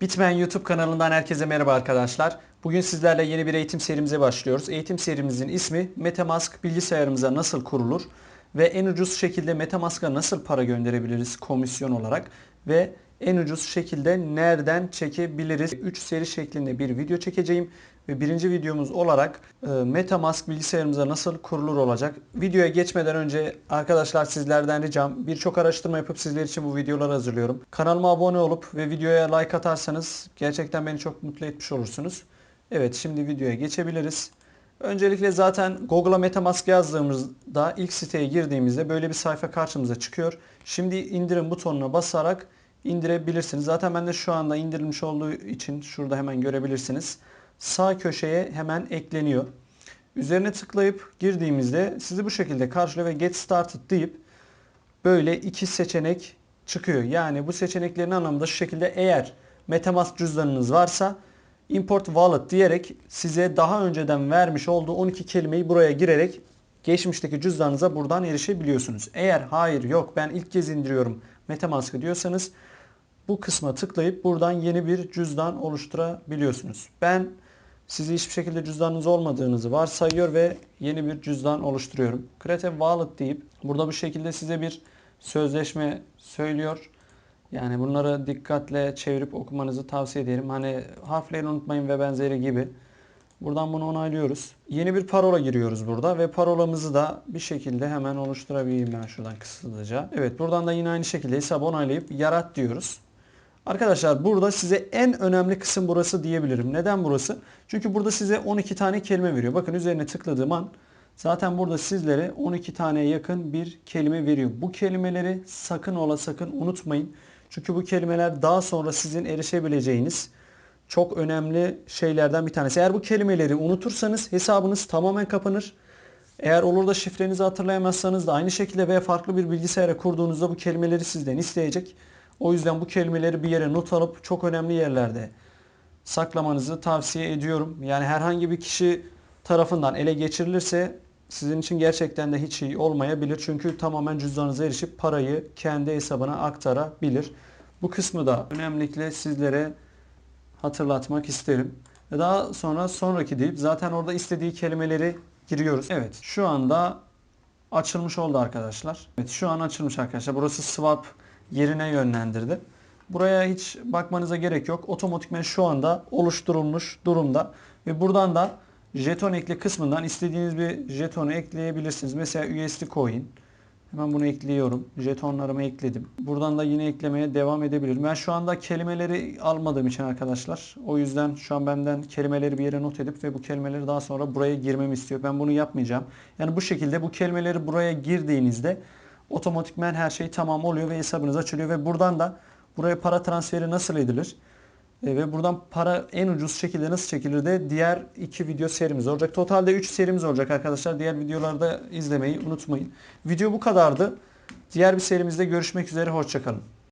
Bitmeyen YouTube kanalından herkese merhaba arkadaşlar. Bugün sizlerle yeni bir eğitim serimize başlıyoruz. Eğitim serimizin ismi Metamask bilgisayarımıza nasıl kurulur ve en ucuz şekilde Metamask'a nasıl para gönderebiliriz komisyon olarak ve en ucuz şekilde nereden çekebiliriz? 3 seri şeklinde bir video çekeceğim ve birinci videomuz olarak e, Metamask bilgisayarımıza nasıl kurulur olacak. Videoya geçmeden önce arkadaşlar sizlerden ricam birçok araştırma yapıp sizler için bu videoları hazırlıyorum. Kanalıma abone olup ve videoya like atarsanız gerçekten beni çok mutlu etmiş olursunuz. Evet şimdi videoya geçebiliriz. Öncelikle zaten Google'a Metamask yazdığımızda ilk siteye girdiğimizde böyle bir sayfa karşımıza çıkıyor. Şimdi indirim butonuna basarak indirebilirsiniz. Zaten bende şu anda indirilmiş olduğu için şurada hemen görebilirsiniz. Sağ köşeye hemen ekleniyor. Üzerine tıklayıp girdiğimizde sizi bu şekilde karşılıyor ve Get Started deyip böyle iki seçenek çıkıyor. Yani bu seçeneklerin anlamı da şu şekilde eğer Metamask cüzdanınız varsa Import Wallet diyerek size daha önceden vermiş olduğu 12 kelimeyi buraya girerek geçmişteki cüzdanınıza buradan erişebiliyorsunuz. Eğer hayır yok ben ilk kez indiriyorum Metamask'ı diyorsanız bu kısma tıklayıp buradan yeni bir cüzdan oluşturabiliyorsunuz. Ben sizi hiçbir şekilde cüzdanınız olmadığınızı varsayıyor ve yeni bir cüzdan oluşturuyorum. Create Wallet deyip burada bu şekilde size bir sözleşme söylüyor. Yani bunları dikkatle çevirip okumanızı tavsiye ederim. Hani harfleri unutmayın ve benzeri gibi. Buradan bunu onaylıyoruz. Yeni bir parola giriyoruz burada ve parolamızı da bir şekilde hemen oluşturabileyim ben şuradan kısaca. Evet buradan da yine aynı şekilde hesabı onaylayıp yarat diyoruz. Arkadaşlar burada size en önemli kısım burası diyebilirim. Neden burası? Çünkü burada size 12 tane kelime veriyor. Bakın üzerine tıkladığım an zaten burada sizlere 12 taneye yakın bir kelime veriyor. Bu kelimeleri sakın ola sakın unutmayın. Çünkü bu kelimeler daha sonra sizin erişebileceğiniz çok önemli şeylerden bir tanesi. Eğer bu kelimeleri unutursanız hesabınız tamamen kapanır. Eğer olur da şifrenizi hatırlayamazsanız da aynı şekilde veya farklı bir bilgisayara kurduğunuzda bu kelimeleri sizden isteyecek. O yüzden bu kelimeleri bir yere not alıp çok önemli yerlerde saklamanızı tavsiye ediyorum. Yani herhangi bir kişi tarafından ele geçirilirse sizin için gerçekten de hiç iyi olmayabilir. Çünkü tamamen cüzdanınıza erişip parayı kendi hesabına aktarabilir. Bu kısmı da önemlikle sizlere hatırlatmak isterim. Ve daha sonra sonraki deyip zaten orada istediği kelimeleri giriyoruz. Evet şu anda açılmış oldu arkadaşlar. Evet şu an açılmış arkadaşlar. Burası swap yerine yönlendirdi. Buraya hiç bakmanıza gerek yok. Otomatikmen şu anda oluşturulmuş durumda. Ve buradan da jeton ekle kısmından istediğiniz bir jetonu ekleyebilirsiniz. Mesela USD coin. Hemen bunu ekliyorum. Jetonlarımı ekledim. Buradan da yine eklemeye devam edebilirim. Ben şu anda kelimeleri almadığım için arkadaşlar. O yüzden şu an benden kelimeleri bir yere not edip ve bu kelimeleri daha sonra buraya girmemi istiyor. Ben bunu yapmayacağım. Yani bu şekilde bu kelimeleri buraya girdiğinizde otomatikmen her şey tamam oluyor ve hesabınız açılıyor ve buradan da buraya para transferi nasıl edilir? E, ve buradan para en ucuz şekilde nasıl çekilir de diğer iki video serimiz olacak. Totalde 3 serimiz olacak arkadaşlar. Diğer videolarda izlemeyi unutmayın. Video bu kadardı. Diğer bir serimizde görüşmek üzere. Hoşçakalın.